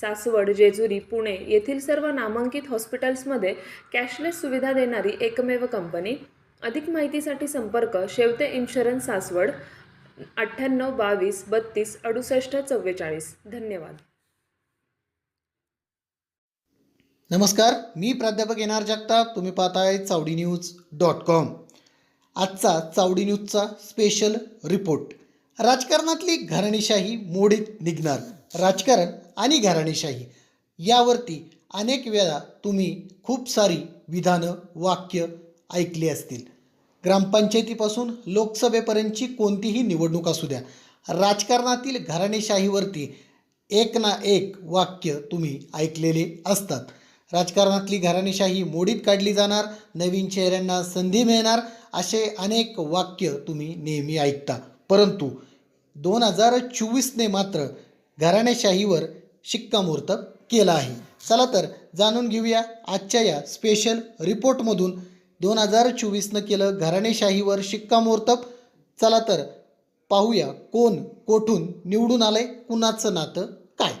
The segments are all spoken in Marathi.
सासवड जेजुरी पुणे येथील सर्व नामांकित हॉस्पिटल्समध्ये कॅशलेस सुविधा देणारी एकमेव कंपनी. अधिक माहितीसाठी संपर्क शेवते इन्शुरन्स सासवड अठ्ठ्याण्णव बावीस बत्तीस अडुसष्ट चव्वेचाळीस. धन्यवाद. नमस्कार मी प्राध्यापक येणार जगताप. तुम्ही पाहताय चावडी न्यूज डॉट कॉम. आजचा चावडी न्यूजचा स्पेशल रिपोर्ट राजकारणातली घराणीशाही मोडीत निघणार. राजकारण आणि घराणेशाही. यावरती अनेक वेळा तुम्ही खूप सारी विधानं वाक्य ऐकली असतील. ग्रामपंचायतीपासून लोकसभेपर्यंतची कोणतीही निवडणूक असू द्या. राजकारणातील घराणेशाहीवरती एक ना एक वाक्य तुम्ही ऐकलेले असतात. राजकारणातली घराणेशाही मोडीत काढली जाणार नवीन चेहऱ्यांना संधी मिळणार असे अनेक वाक्य तुम्ही नेहमी ऐकता. परंतु दोन हजार चोवीसने मात्र घराणेशाहीवर शिक्कामोर्तब केला आहे. चला तर जाणून घेऊया आजच्या या स्पेशल रिपोर्टमधून दोन हजार चोवीसनं केलं घराणेशाहीवर शिक्कामोर्तब. चला तर पाहूया कोण कोठून निवडून आलंय कुणाचं नातं काय?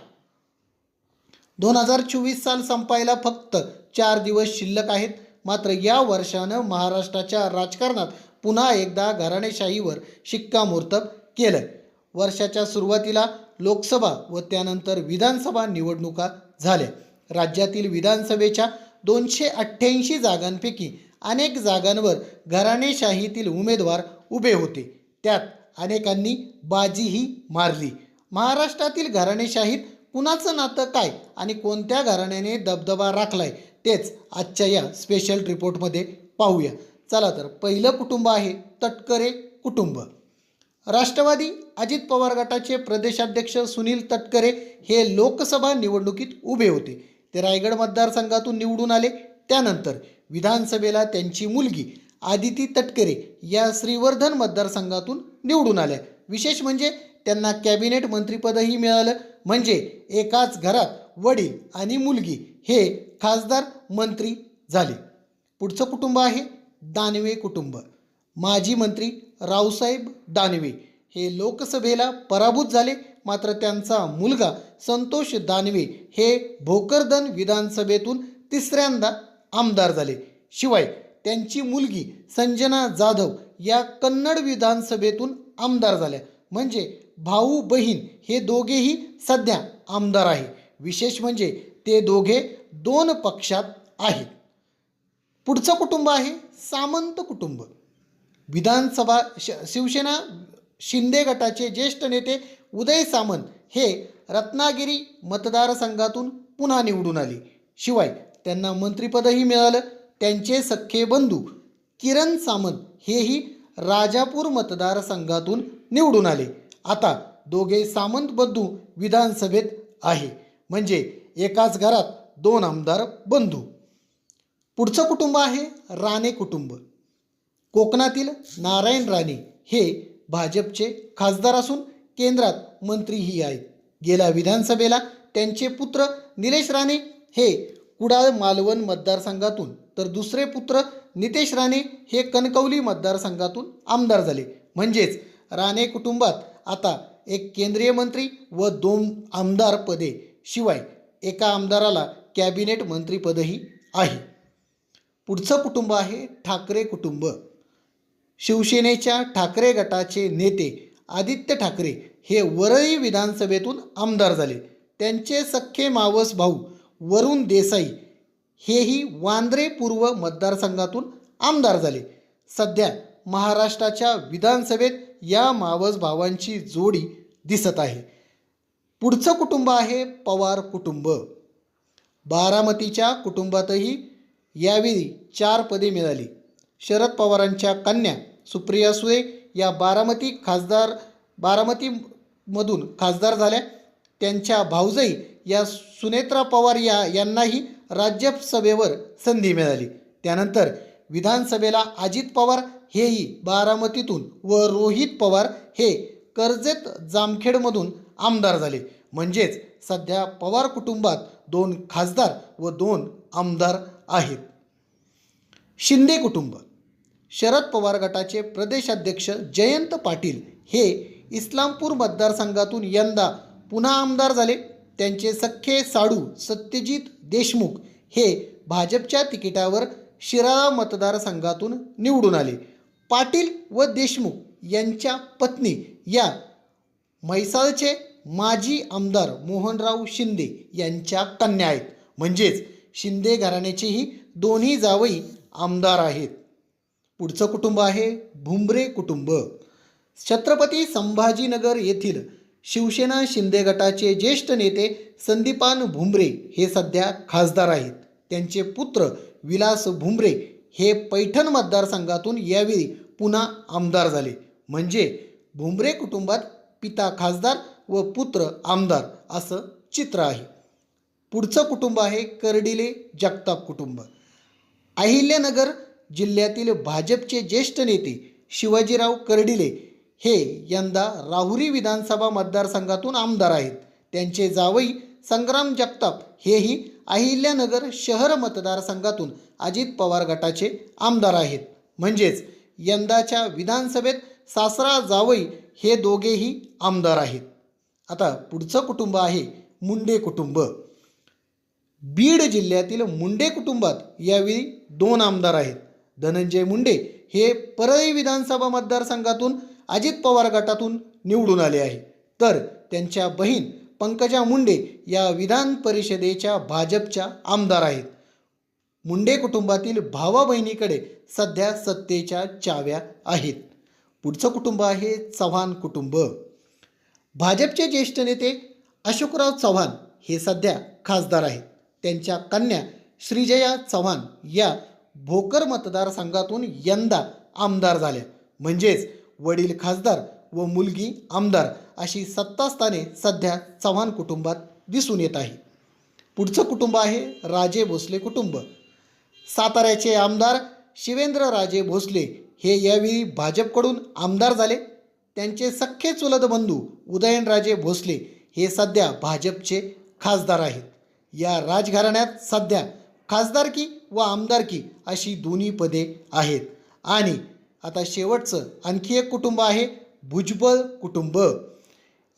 दोन हजार चोवीस साल संपायला फक्त चार दिवस शिल्लक आहेत. मात्र या वर्षानं महाराष्ट्राच्या राजकारणात पुन्हा एकदा घराणेशाहीवर शिक्कामोर्तब केलं. वर्षाच्या सुरुवातीला लोकसभा व त्यानंतर विधानसभा निवडणुका झाल्या. राज्यातील विधानसभेच्या दोनशे अठ्ठ्याऐंशी जागांपैकी अनेक जागांवर घराणेशाहीतील उमेदवार उभे होते. त्यात अनेकांनी बाजीही मारली. महाराष्ट्रातील घराणेशाहीत कुणाचं नातं काय आणि कोणत्या घराण्याने दबदबा राखलाय तेच आजच्या या स्पेशल रिपोर्टमध्ये पाहूया. चला तर पहिलं कुटुंब आहे तटकरे कुटुंब. राष्ट्रवादी अजित पवार गटाचे प्रदेशाध्यक्ष सुनील तटकरे हे लोकसभा निवडणुकीत उभे होते. ते रायगड मतदारसंघातून निवडून आले. त्यानंतर विधानसभेला त्यांची मुलगी आदिती तटकरे या श्रीवर्धन मतदारसंघातून निवडून आल्या. विशेष म्हणजे त्यांना कॅबिनेट मंत्रिपदही मिळालं. म्हणजे एकाच घरात वडील आणि मुलगी हे खासदार मंत्री झाले. पुढचं कुटुंब आहे दानवे कुटुंब. माजी मंत्री रावसाहेब दानवे हे लोकसभेला पराभूत झाले. मात्र त्यांचा मुलगा संतोष दानवे हे भोकरदन विधानसभेतून तिसऱ्यांदा आमदार झाले. शिवाय त्यांची मुलगी संजना जाधव या कन्नड विधानसभेतून आमदार झाल्या. म्हणजे भाऊ बहीण हे दोघेही सध्या आमदार आहे. विशेष म्हणजे ते दोघे दोन पक्षात आहेत. पुढचं कुटुंब आहे सामंत कुटुंब. विधानसभा श शिवसेना शिंदे गटाचे ज्येष्ठ नेते उदय सामंत हे रत्नागिरी मतदारसंघातून पुन्हा निवडून आले. शिवाय त्यांना मंत्रिपदही मिळालं. त्यांचे सख्खे बंधू किरण सामंत हेही राजापूर मतदारसंघातून निवडून आले. आता दोघे सामंत बंधू विधानसभेत आहे. म्हणजे एकाच घरात दोन आमदार बंधू. पुढचं कुटुंब आहे राणे कुटुंब. कोकणातील नारायण राणे हे भाजपचे खासदार असून केंद्रात मंत्रीही आहेत. गेल्या विधानसभेला त्यांचे पुत्र निलेश राणे हे कुडाळ मालवण मतदारसंघातून तर दुसरे पुत्र नितेश राणे हे कणकवली मतदारसंघातून आमदार झाले. म्हणजेच राणे कुटुंबात आता एक केंद्रीय मंत्री व दोन आमदार पदे शिवाय एका आमदाराला कॅबिनेट मंत्रीपदही आहे. पुढचं कुटुंब आहे ठाकरे कुटुंब. शिवसेनेच्या ठाकरे गटाचे नेते आदित्य ठाकरे हे वरळी विधानसभेतून आमदार झाले. त्यांचे सख्खे मावस भाऊ वरुण देसाई हेही वांद्रे पूर्व मतदारसंघातून आमदार झाले. सध्या महाराष्ट्राच्या विधानसभेत या मावस भावांची जोडी दिसत आहे. पुढचं कुटुंब आहे पवार कुटुंब. बारामतीच्या कुटुंबातही यावेळी चार पदे मिळाली. शरद पवारांच्या कन्या सुप्रिया सुळे या बारामती खासदार बारामतीमधून खासदार झाल्या. त्यांच्या भाऊजई या सुनेत्रा पवार या यांनाही राज्यसभेवर संधी मिळाली. त्यानंतर विधानसभेला अजित पवार हेही बारामतीतून व रोहित पवार हे कर्जत जामखेडमधून आमदार झाले. म्हणजेच सध्या पवार कुटुंबात दोन खासदार व दोन आमदार आहेत. शिंदे कुटुंब शरद पवार गटाचे प्रदेशाध्यक्ष जयंत पाटील हे इस्लामपूर मतदारसंघातून यंदा पुन्हा आमदार झाले. त्यांचे सख्खे साडू सत्यजित देशमुख हे भाजपच्या तिकिटावर शिराळा मतदारसंघातून निवडून आले. पाटील व देशमुख यांच्या पत्नी या म्हैसाळचे माजी आमदार मोहनराव शिंदे यांच्या कन्या आहेत. म्हणजेच शिंदे घराण्याचेही दोन्ही जावई आमदार आहेत. पुढचं कुटुंब आहे भुमरे कुटुंब. छत्रपती संभाजीनगर येथील शिवसेना शिंदे गटाचे ज्येष्ठ नेते संदीपान भुमरे हे सध्या खासदार आहेत. त्यांचे पुत्र विलास भुमरे हे पैठण मतदारसंघातून यावेळी पुन्हा आमदार झाले. म्हणजे भुमरे कुटुंबात पिता खासदार व पुत्र आमदार असं चित्र आहे. पुढचं कुटुंब आहे कर्डिले जगताप कुटुंब. अहिल्यानगर जिल्ह्यातील भाजपचे ज्येष्ठ नेते शिवाजीराव कर्डिले हे यंदा राहुरी विधानसभा मतदारसंघातून आमदार आहेत. त्यांचे जावई संग्राम जगताप हेही अहिल्यानगर शहर मतदारसंघातून अजित पवार गटाचे आमदार आहेत. म्हणजेच यंदाच्या विधानसभेत सासरा जावई हे दोघेही आमदार आहेत. आता पुढचं कुटुंब आहे मुंडे कुटुंब. बीड जिल्ह्यातील मुंडे कुटुंबात यावेळी दोन आमदार आहेत. धनंजय मुंडे हे परळी विधानसभा मतदारसंघातून अजित पवार गटातून निवडून आले आहे. तर त्यांच्या बहीण पंकजा मुंडे या विधान परिषदेच्या भाजपच्या आमदार आहेत. मुंडे कुटुंबातील भावा बहिणीकडे सध्या सत्तेच्या चाव्या आहेत. पुढचं कुटुंब आहे चव्हाण कुटुंब. भाजपचे ज्येष्ठ नेते अशोकराव चव्हाण हे सध्या खासदार आहेत. त्यांच्या कन्या श्रीजया चव्हाण या भोकर मतदारसंघातून यंदा आमदार झाल्या म्हणजेच वडील खासदार व मुलगी आमदार अशी सत्तास्थाने सध्या चव्हाण कुटुंबात दिसून येत आहे. पुढचं कुटुंब आहे राजे भोसले कुटुंब. साताऱ्याचे आमदार शिवेंद्र राजे भोसले हे यावेळी भाजपकडून आमदार झाले. त्यांचे सख्खे चुलत बंधू उदयनराजे भोसले हे सध्या भाजपचे खासदार आहेत. या राजघराण्यात सध्या खासदारकी व आमदारकी अशी दोन्ही पदे आहेत. आणि आता शेवटचं आणखी एक कुटुंब आहे भुजबळ कुटुंब.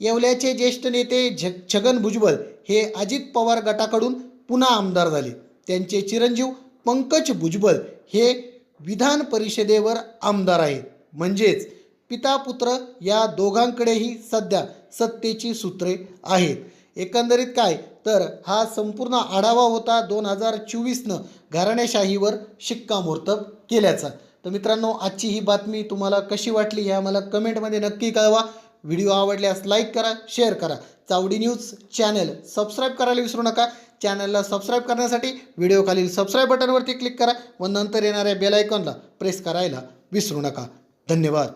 येवल्याचे ज्येष्ठ नेते झ छगन भुजबळ हे अजित पवार गटाकडून पुन्हा आमदार झाले. त्यांचे चिरंजीव पंकज भुजबळ हे विधान परिषदेवर आमदार आहेत. म्हणजेच पिता पुत्र या दोघांकडेही सध्या सत्तेची सूत्रे आहेत. एकंदरीत काय? तर हा संपूर्ण आढावा होता दोन हजार चोवीसनं घराणेशाहीवर शिक्कामोर्तब केल्याचा. तर मित्रांनो आजची ही बातमी तुम्हाला कशी वाटली हे आम्हाला कमेंटमध्ये नक्की कळवा. व्हिडिओ आवडल्यास लाईक करा शेअर करा. चावडी न्यूज चॅनल सबस्क्राईब करायला विसरू नका. चॅनलला सबस्क्राईब करण्यासाठी व्हिडिओ खालील सबस्क्राईब बटनवरती क्लिक करा व नंतर येणाऱ्या बेलायकॉनला प्रेस करायला विसरू नका. धन्यवाद.